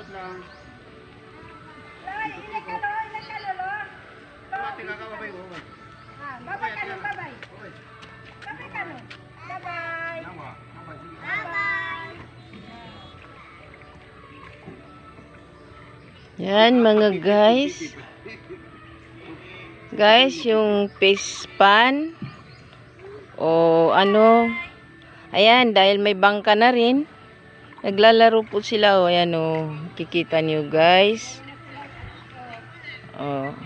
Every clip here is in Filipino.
Ikot lang. Loy, ilan ka, Loy? Ilan ka, Lolo? Ate kakababay ko. Ah, babay ka, Loy, babay. Babay ka. Nama, sige. Bye-bye. Yan mga guys. Guys, yung fish pan o ano. Ayan, dahil may bangka na rin. Naglalaro po sila. O, ayan o. Kikita niyo guys. O.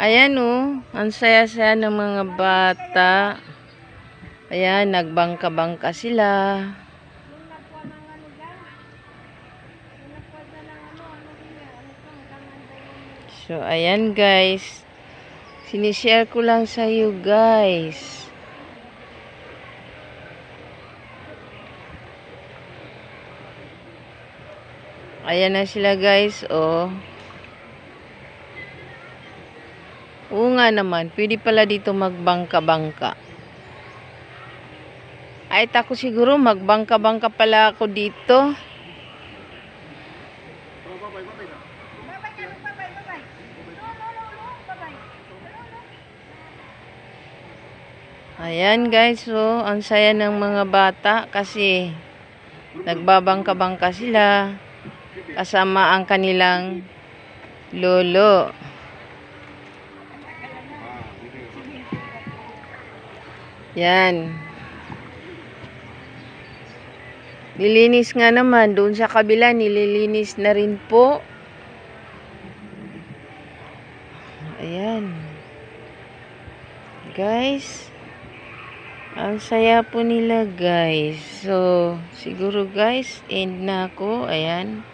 Ayan o. Ang saya-saya ng mga bata. Ayan, nagbangka-bangka sila. So, ayan guys. Sinishare ko lang sa iyo guys. Ayan na sila guys, oh. Oo nga naman, pwede pala dito magbangka-bangka. Ay, tako siguro magbangka-bangka pala ako dito. Oh, babay, babay ka. Babay ka, Loy, babay, babay. Lo, lo, lo, lo, babay. Lo, lo. Ayan guys, oh, ang saya ng mga bata kasi nagbabangka-bangka sila kasama ang kanilang lolo. Yan. Nilinis nga naman. Doon sa kabila, nililinis na rin po. Ayan. Guys. Ang saya po nila, guys. So, siguro guys, end na ako. Ayan.